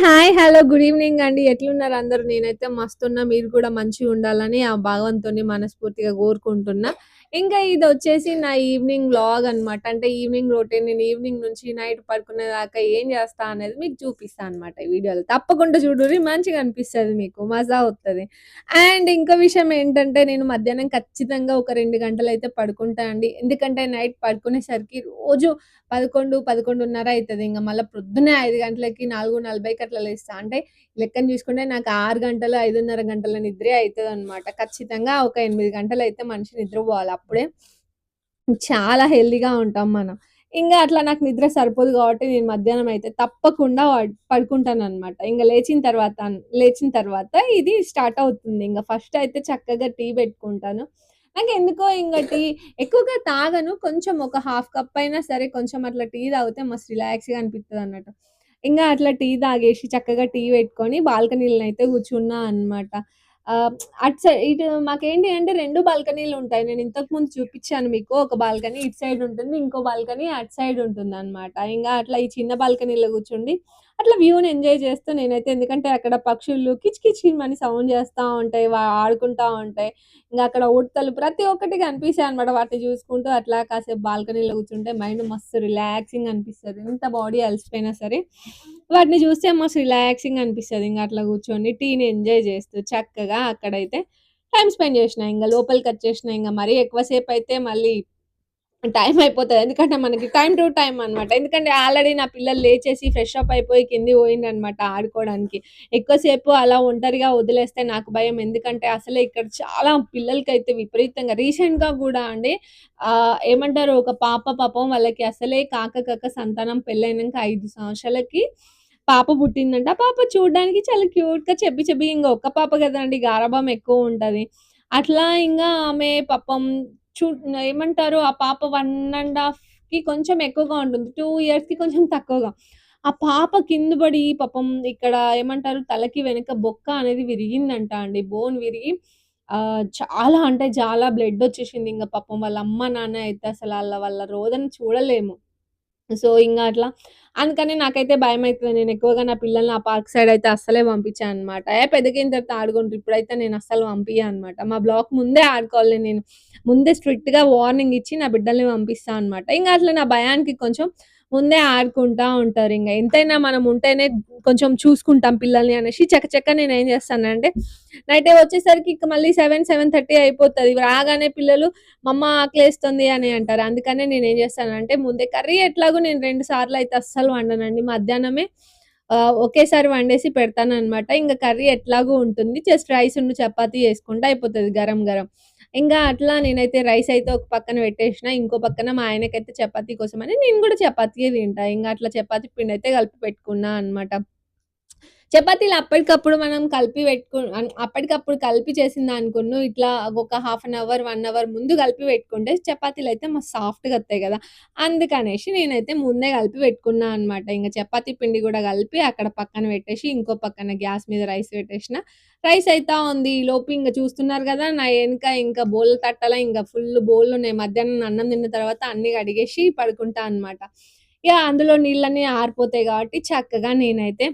Hi hello good evening అండి. ఎట్లున్నారు అందరూ? నేనైతే మస్తున్నా. మీరు కూడా మంచిగా ఉండాలని ఆ భగవంతుని మనస్ఫూర్తిగా కోరుకుంటున్నా. ఇంకా ఇది వచ్చేసి నా ఈవినింగ్ లాగ్ అన్నమాట. అంటే ఈవినింగ్ రొటీన్ నేను ఈవినింగ్ నుంచి నైట్ పడుకునే దాకా ఏం చేస్తా అనేది మీకు చూపిస్తా అనమాట ఈ వీడియోలో తప్పకుండా చూడుర్రి మంచిగా అనిపిస్తుంది మీకు మజా వస్తుంది అండ్ ఇంకో విషయం ఏంటంటే నేను మధ్యాహ్నం ఖచ్చితంగా ఒక రెండు గంటలు అయితే పడుకుంటా అండి. ఎందుకంటే నైట్ పడుకునేసరికి రోజు పదకొండు పదకొండున్నర అవుతుంది ఇంకా మళ్ళీ ప్రొద్దునే ఐదు గంటలకి నాలుగు నలభైకి అట్లా లేస్తా. అంటే లెక్కన చూసుకుంటే నాకు ఆరు గంటలు ఐదున్నర గంటల నిద్రే అవుతుంది అనమాట ఖచ్చితంగా ఒక ఎనిమిది గంటలు అయితే మనిషి నిద్రపోవాలి. అప్పుడే చాలా హెల్దీగా ఉంటాం మనం. ఇంకా అట్లా నాకు నిద్ర సరిపోదు కాబట్టి నేను మధ్యాహ్నం అయితే తప్పకుండా పడుకుంటాను అనమాట ఇంకా లేచిన తర్వాత లేచిన తర్వాత ఇది స్టార్ట్ అవుతుంది. ఇంకా ఫస్ట్ అయితే చక్కగా టీ పెట్టుకుంటాను. నాకు ఎందుకో ఇంకా టీ ఎక్కువగా తాగను. కొంచెం ఒక హాఫ్ కప్ అయినా సరే కొంచెం అట్లా టీ తాగితే మస్తు రిలాక్స్గా అనిపిస్తుంది అన్నట్టు. ఇంకా అట్లా టీ తాగేసి చక్కగా టీ పెట్టుకొని బాల్కనీలను అయితే కూర్చున్నా అనమాట అటు సైడ్ ఇటు మాకేంటి అంటే రెండు బాల్కనీలు ఉంటాయి. నేను ఇంతకు ముందు చూపించాను మీకు. ఒక బాల్కనీ ఇటు సైడ్ ఉంటుంది ఇంకో బాల్కనీ అటు సైడ్ ఉంటుంది అనమాట ఇంకా అట్లా ఈ చిన్న బాల్కనీలో కూర్చుండి అట్లా వ్యూని ఎంజాయ్ చేస్తూ నేనైతే. ఎందుకంటే అక్కడ పక్షులు కిచ్ కిచ్ సౌండ్ చేస్తూ ఉంటాయి ఆడుకుంటూ ఉంటాయి. ఇంకా అక్కడ ఉడతలు ప్రతి ఒక్కటి కనిపిస్తాయి అనమాట వాటిని చూసుకుంటూ. అట్లా కాసేపు బాల్కనీలో కూర్చుంటే మైండ్ మస్తు రిలాక్సింగ్ అనిపిస్తుంది. ఎంత బాడీ అలసిపోయినా సరే వాటిని చూస్తే మస్తు రిలాక్సింగ్ అనిపిస్తుంది. ఇంకా అట్లా కూర్చొని టీని ఎంజాయ్ చేస్తూ చక్కగా అక్కడైతే టైం స్పెండ్ చేసిన. ఇంకా లోపలికి వచ్చేసిన. ఇంకా మరీ ఎక్కువసేపు అయితే మళ్ళీ టైం అయిపోతుంది ఎందుకంటే మనకి టైం టు టైం అనమాట. ఎందుకంటే ఆల్రెడీ నా పిల్లలు లేచేసి ఫ్రెష్ అప్ అయిపోయి కిందికి పోయిందనమాట ఆడుకోవడానికి. ఎక్కువసేపు అలా ఒంటరిగా వదిలేస్తే నాకు భయం. ఎందుకంటే అసలే ఇక్కడ చాలా పిల్లలకైతే విపరీతంగా రీసెంట్‌గా కూడా అండి ఏమంటారు ఒక పాప పాపం వాళ్ళకి అసలే కాక కాక సంతానం పెళ్ళైనాక ఐదు సంవత్సరాలకి పాప పుట్టిందంట. పాప చూడడానికి చాలా క్యూట్‌గా చెప్పి చెప్పి ఇంకా ఒక్క పాప కదండి గారాభం ఎక్కువ ఉంటుంది అట్లా ఇంకా ఆమె పాపం చూ ఏమంటారు ఆ పాప వన్ అండ్ హాఫ్కి కొంచెం ఎక్కువగా ఉంటుంది. టూ ఇయర్స్కి కొంచెం తక్కువగా. ఆ పాప కింద పడి పాపం ఇక్కడ ఏమంటారు తలకి వెనక బొక్క అనేది విరిగిందంట అండి. బోన్ విరిగి చాలా అంటే చాలా బ్లడ్ వచ్చేసింది. ఇంకా పాపం వాళ్ళ అమ్మ, నాన్న అయితే అసలు వాళ్ళ వాళ్ళ రోదన చూడలేము. సో, ఇంకా అట్లా అందుకని నాకైతే భయం అవుతుంది నేను ఎక్కువగా నా పిల్లల్ని ఆ పార్క్ సైడ్ అయితే అస్సలే పంపించననమాట. ఏ పెద్దగయిన తర్వాత ఆడుకుంటారు. ఇప్పుడైతే నేను అస్సలు పంపించాను అనమాట. మా బ్లాక్ ముందే ఆడుకోవాలి నేను. ముందే స్ట్రిక్ట్‌గా వార్నింగ్ ఇచ్చి నా బిడ్డల్ని పంపిస్తాను అనమాట. ఇంకా అట్లా నా భయానికి కొంచెం ముందే ఆడుకుంటా ఉంటారు. ఇంకా ఎంతైనా మనం ఉంటేనే కొంచెం చూసుకుంటాం పిల్లల్ని అనేసి చకచక ఏం చేస్తానంటే నైట్ వచ్చేసరికి ఇక మళ్ళీ 7, 7:30 అయిపోతది. రాగానే పిల్లలు మమ్మ ఆకలేస్తుంది అని అంటారు. అందుకనే నేను ఏం చేస్తానంటే ముందే కర్రీ ఎట్లాగో నేను రెండు సార్లు అయితే అస్సలు వండనండి. మధ్యాహ్నమే ఒకేసారి వండేసి పెడతాను అనమాట ఇంకా కర్రీ ఎట్లాగో ఉంటుంది. జస్ట్ రైస్ ఉండి చపాతీ చేసుకుంటే అయిపోతుంది గరం గరం. ఇంకా అట్లా నేనైతే రైస్ అయితే ఒక పక్కన పెట్టేసిన. ఇంకో పక్కన మా ఆయనకైతే చపాతీ కోసం అని నేను కూడా చపాతీయే తింటా. ఇంకా అట్లా చపాతీ పిండి అయితే కలిపి పెట్టుకున్నా అనమాట. చపాతీలు అప్పటికప్పుడు మనం కలిపి పెట్టుకు అప్పటికప్పుడు కలిపి చేసిందనుకును ఇట్లా ఒక half an hour, one hour ముందు కలిపి పెట్టుకుంటే చపాతీలు అయితే మా సాఫ్ట్‌గా వస్తాయి కదా అందుకనేసి నేనైతే ముందే కలిపి పెట్టుకున్నా అనమాట. ఇంకా చపాతీ పిండి కూడా కలిపి అక్కడ పక్కన పెట్టేసి ఇంకో పక్కన గ్యాస్ మీద రైస్ పెట్టేసిన. రైస్ అయితే ఉంది. లోపు ఇంకా చూస్తున్నారు కదా నా వెనుక ఇంకా బోల్ తట్టల ఇంకా ఫుల్ బోళ్ళున్నాయి. మధ్యాహ్నం అన్నం తిన్న తర్వాత అన్ని కడిగేసి పడుకుంటా అనమాట. ఇక అందులో నీళ్ళన్నీ ఆరిపోతాయి కాబట్టి చక్కగా నేనైతే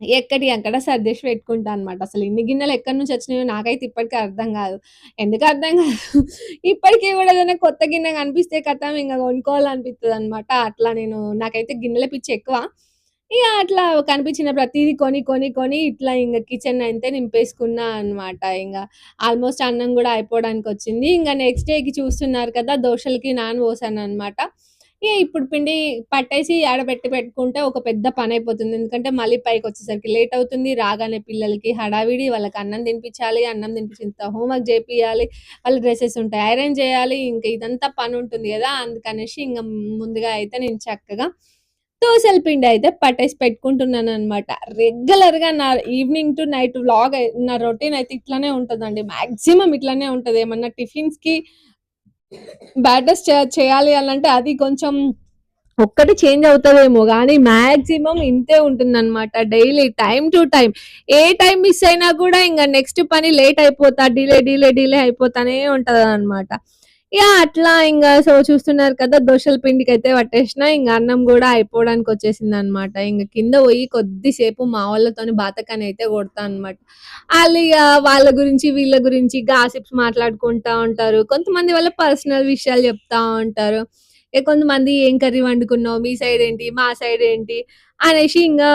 ఎక్కడి అక్కడ సర్దేసి పెట్టుకుంటా అనమాట. అసలు ఇన్ని గిన్నెలు ఎక్కడి నుంచి వచ్చినాయో నాకైతే ఇప్పటికి అర్థం కాదు ఎందుకు అర్థం కాదు ఇప్పటికి కూడా ఏదైనా కొత్త గిన్నె కనిపిస్తే కథ ఇంకా కొనుక్కోవాలనిపిస్తుంది అనమాట అట్లా నేను నాకైతే గిన్నెల పిచ్చి ఎక్కువ. ఇక అట్లా కనిపించిన ప్రతిదీ కొని, కొని, కొని ఇట్లా ఇంకా కిచెన్ అయితే నింపేసుకున్నా అనమాట ఇంకా ఆల్మోస్ట్ అన్నం కూడా అయిపోవడానికి వచ్చింది ఇంకా నెక్స్ట్ డేకి చూస్తున్నారు కదా! దోశలకి నాను పోసాను అనమాట ఇప్పుడు పిండి పట్టేసి ఆడబెట్టి పెట్టుకుంటే ఒక పెద్ద పని అయిపోతుంది ఎందుకంటే మళ్ళీ పైకి వచ్చేసరికి లేట్ అవుతుంది. రాగానే పిల్లలకి హడావిడి వాళ్ళకి అన్నం తినిపించాలి. అన్నం తినిపించిన హోంవర్క్ చేపియాలి. వాళ్ళ డ్రెస్సెస్ ఉంటాయి ఐరన్ చేయాలి. ఇంకా ఇదంతా పని ఉంటుంది కదా అందుకనేసి ఇంకా ముందుగా అయితే నేను చక్కగా దోశల పిండి అయితే పట్టేసి పెట్టుకుంటున్నాను అనమాట రెగ్యులర్‌గా నా ఈవినింగ్ టు నైట్ వ్లాగ్ నా రొటీన్ అయితే ఇట్లానే ఉంటుందండి మాక్సిమం ఇట్లానే ఉంటుంది ఏమన్నా టిఫిన్స్‌కి బ్యాటర్స్ చేయాలి చేయాలి అంటే అది కొంచెం ఒక్కటి చేంజ్ అవుతుందేమో. కానీ మాక్సిమం ఇంతే ఉంటుందన్నమాట. Daily time to time. A time miss అయినా కూడా ఇంకా నెక్స్ట్ పని లేట్ అయిపోతా డిలే, డిలే, డిలే అయిపోతానే ఉంటదనమాట. యాహ్! అట్లా ఇంకా సో చూస్తున్నారు కదా! దోసల పిండికైతే పట్టేసిన. ఇంకా అన్నం కూడా అయిపోవడానికి వచ్చేసింది అనమాట ఇంకా కింద పోయి కొద్దిసేపు మా బాతకని బాతకానయితే కొడతా అనమాట. ఇక వాళ్ళ గురించి, వీళ్ళ గురించి గాసిప్స్ మాట్లాడుకుంటా ఉంటారు. కొంతమంది వాళ్ళ పర్సనల్ విషయాలు చెప్తా ఉంటారు. కొంతమంది ఏం కర్రీ వండుకున్నావు? మీ సైడ్ ఏంటి? మా సైడ్ ఏంటి? అనేసి ఇంకా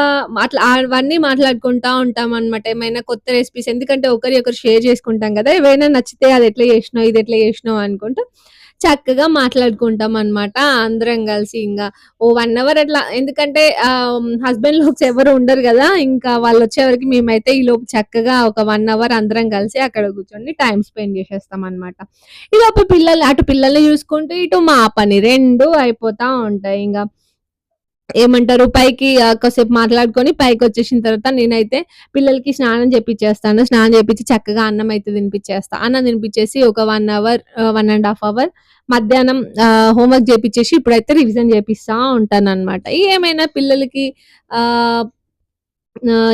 అట్లా అవన్నీ మాట్లాడుకుంటా ఉంటాం అనమాట ఏమైనా కొత్త రెసిపీస్ ఎందుకంటే ఒకరి ఒకరు షేర్ చేసుకుంటాం కదా ఏమైనా నచ్చితే అది ఎట్లా చేసినావు? ఇది ఎట్లా చేసినావు? అనుకుంటూ చక్కగా మాట్లాడుకుంటాం అనమాట. అందరం కలిసి ఇంకా ఓ వన్ అవర్ అట్లా ఎందుకంటే హస్బెండ్ లోక్స్ ఎవరు ఉండరు కదా ఇంకా వాళ్ళు వచ్చేవరకు మేమైతే ఈ లోపు చక్కగా ఒక వన్ అవర్ అందరం కలిసి అక్కడ కూర్చొని టైం స్పెండ్ చేసేస్తాం చేసేస్తామనమాట. అప్పుడు పిల్లలు అటు పిల్లల్ని చూసుకుంటూ, ఇటు మా పని రెండు అయిపోతా ఉంటాయి ఇంకా ఏమంటారు పైకి కాసేపు మాట్లాడుకొని పైకొచ్చేసిన తర్వాత నేనైతే పిల్లలకి స్నానం చేపిచ్చేస్తాను. స్నానం చేపించి చక్కగా అన్నం అయితే తినిపించేస్తా అన్నం తినిపించేసి ఒక one hour one and half hour మధ్యాహ్నం హోంవర్క్ చేపించేసి ఇప్పుడైతే రివిజన్ చేపిస్తా ఉంటాననమాట. ఏమైనా పిల్లలకి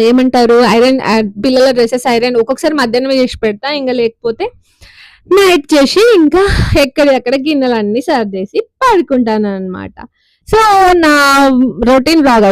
ఏమంటారు ఐరన్ పిల్లల డ్రెస్సెస్ ఐరన్ ఒక్కొక్కసారి మధ్యాహ్నమే చేసి పెడతా. ఇంకా లేకపోతే నైట్ చేసి ఇంకా ఎక్కడెక్కడ గిన్నెలన్నీ సర్దేసి పడుకుంటాననమాట. సో, నా రొటీన్ వ్లాగ్